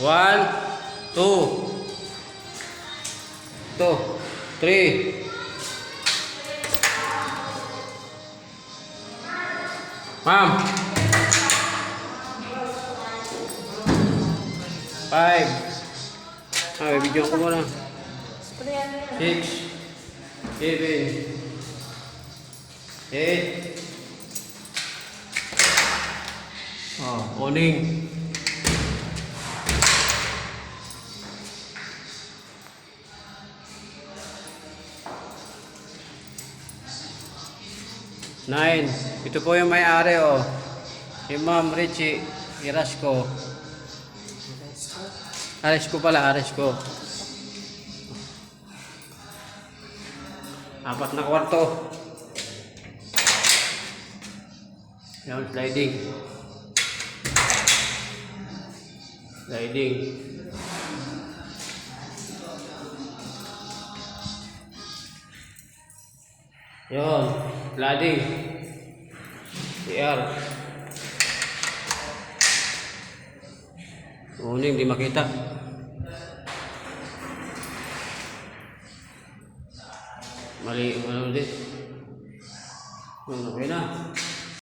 One, two, two, three. Ma'am. Five. Ah, video ko muna. Six. Seven. Eight. Oh, morning. Nine. Ito po yung may-ari, oh. Si Ma'am Richie Irasco. Aresco pala, Aresco. Apat na kwarto. Yan, sliding. Sliding. Yun, sliding. CR. Uning, di makita. Mali, ano ulit. Okay na.